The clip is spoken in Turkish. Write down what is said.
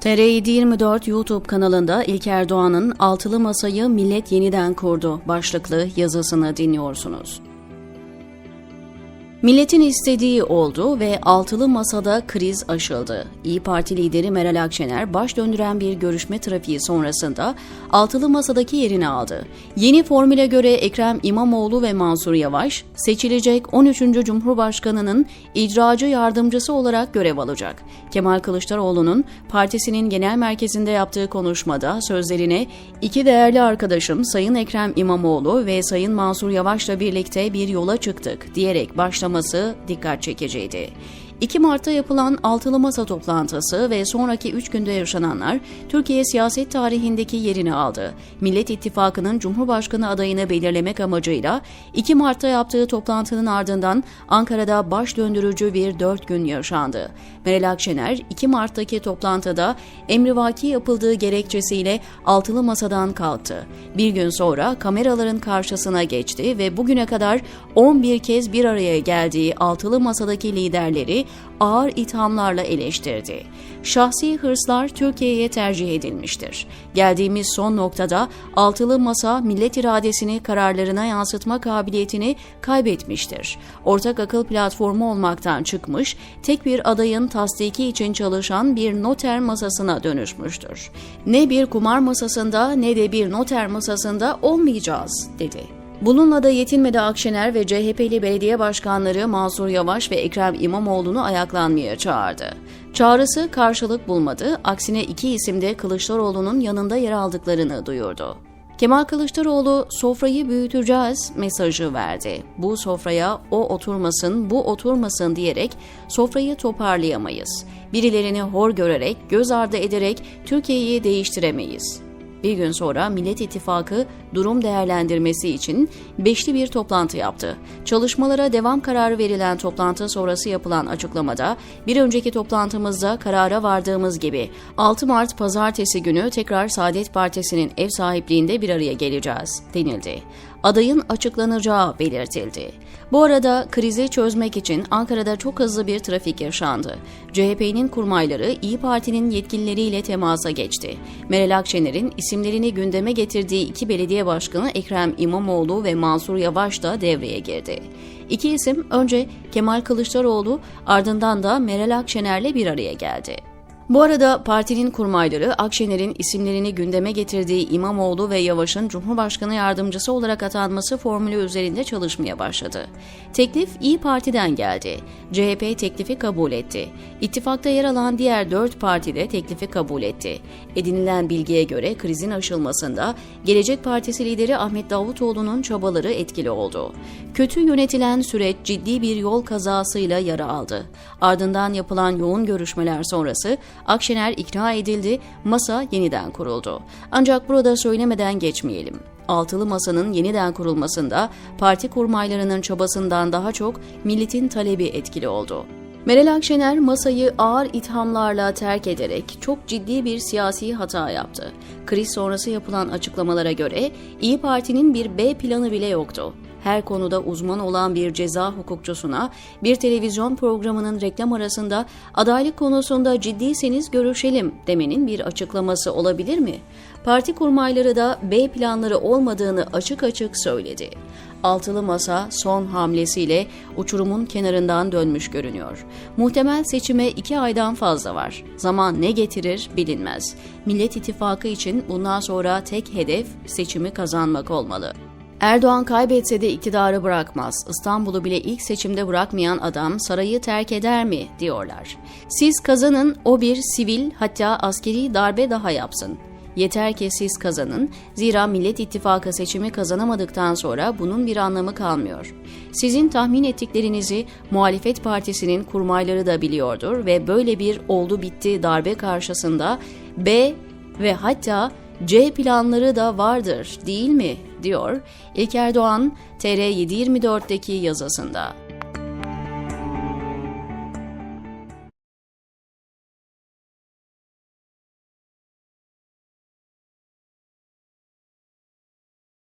TR724 YouTube kanalında İlker Doğan'ın Altılı Masayı Millet Yeniden Kurdu başlıklı yazısını dinliyorsunuz. Milletin istediği oldu ve altılı masada kriz aşıldı. İyi Parti lideri Meral Akşener baş döndüren bir görüşme trafiği sonrasında altılı masadaki yerini aldı. Yeni formüle göre Ekrem İmamoğlu ve Mansur Yavaş seçilecek 13. Cumhurbaşkanının icracı yardımcısı olarak görev alacak. Kemal Kılıçdaroğlu'nun partisinin genel merkezinde yaptığı konuşmada sözlerine iki değerli arkadaşım Sayın Ekrem İmamoğlu ve Sayın Mansur Yavaş'la birlikte bir yola çıktık diyerek başlaması dikkat çekiciydi. 2 Mart'ta yapılan altılı masa toplantısı ve sonraki 3 günde yaşananlar Türkiye siyaset tarihindeki yerini aldı. Millet İttifakı'nın Cumhurbaşkanı adayını belirlemek amacıyla 2 Mart'ta yaptığı toplantının ardından Ankara'da baş döndürücü bir 4 gün yaşandı. Meral Akşener 2 Mart'taki toplantıda emrivaki yapıldığı gerekçesiyle altılı masadan kalktı. Bir gün sonra kameraların karşısına geçti ve bugüne kadar 11 kez bir araya geldiği altılı masadaki liderleri ağır ithamlarla eleştirdi. Şahsi hırslar Türkiye'ye tercih edilmiştir. Geldiğimiz son noktada altılı masa millet iradesini kararlarına yansıtma kabiliyetini kaybetmiştir. Ortak akıl platformu olmaktan çıkmış, tek bir adayın tasdiki için çalışan bir noter masasına dönüşmüştür. Ne bir kumar masasında ne de bir noter masasında olmayacağız, dedi. Bununla da yetinmedi Akşener ve CHP'li belediye başkanları Mansur Yavaş ve Ekrem İmamoğlu'nu ayaklanmaya çağırdı. Çağrısı karşılık bulmadı, aksine iki isim de Kılıçdaroğlu'nun yanında yer aldıklarını duyurdu. Kemal Kılıçdaroğlu sofrayı büyüteceğiz mesajı verdi. Bu sofraya o oturmasın, bu oturmasın diyerek sofrayı toparlayamayız. Birilerini hor görerek, göz ardı ederek Türkiye'yi değiştiremeyiz. Bir gün sonra Millet İttifakı durum değerlendirmesi için beşli bir toplantı yaptı. Çalışmalara devam kararı verilen toplantı sonrası yapılan açıklamada bir önceki toplantımızda karara vardığımız gibi 6 Mart pazartesi günü tekrar Saadet Partisi'nin ev sahipliğinde bir araya geleceğiz denildi. Adayın açıklanacağı belirtildi. Bu arada krizi çözmek için Ankara'da çok hızlı bir trafik yaşandı. CHP'nin kurmayları İyi Parti'nin yetkilileriyle temasa geçti. Meral Akşener'in isimlerini gündeme getirdiği iki belediye başkanı Ekrem İmamoğlu ve Mansur Yavaş da devreye girdi. İki isim önce Kemal Kılıçdaroğlu ardından da Meral Akşener'le bir araya geldi. Bu arada partinin kurmayları Akşener'in isimlerini gündeme getirdiği İmamoğlu ve Yavaş'ın Cumhurbaşkanı yardımcısı olarak atanması formülü üzerinde çalışmaya başladı. Teklif İyi Parti'den geldi. CHP teklifi kabul etti. İttifakta yer alan diğer dört parti de teklifi kabul etti. Edinilen bilgiye göre krizin aşılmasında Gelecek Partisi lideri Ahmet Davutoğlu'nun çabaları etkili oldu. Kötü yönetilen süreç ciddi bir yol kazasıyla yara aldı. Ardından yapılan yoğun görüşmeler sonrası Akşener ikna edildi, masa yeniden kuruldu. Ancak burada söylemeden geçmeyelim. Altılı Masa'nın yeniden kurulmasında parti kurmaylarının çabasından daha çok milletin talebi etkili oldu. Meral Akşener masayı ağır ithamlarla terk ederek çok ciddi bir siyasi hata yaptı. Kriz sonrası yapılan açıklamalara göre İyi Parti'nin bir B planı bile yoktu her konuda uzman olan bir ceza hukukçusuna bir televizyon programının reklam arasında adaylık konusunda ciddiyseniz görüşelim demenin bir açıklaması olabilir mi? Parti kurmayları da B planları olmadığını açık açık söyledi. Altılı Masa son hamlesiyle uçurumun kenarından dönmüş görünüyor. Muhtemel seçime iki aydan fazla var. Zaman ne getirir bilinmez. Millet İttifakı için bundan sonra tek hedef seçimi kazanmak olmalı. Erdoğan kaybetse de iktidarı bırakmaz. İstanbul'u bile ilk seçimde bırakmayan adam sarayı terk eder mi diyorlar. Siz kazanın o bir sivil hatta askeri darbe daha yapsın. Yeter ki siz kazanın. Zira Millet İttifakı seçimi kazanamadıktan sonra bunun bir anlamı kalmıyor. Sizin tahmin ettiklerinizi muhalefet partisinin kurmayları da biliyordur ve böyle bir oldu bitti darbe karşısında B ve hatta C planları da vardır değil mi? diyor İlker Doğan TR724'deki yazısında.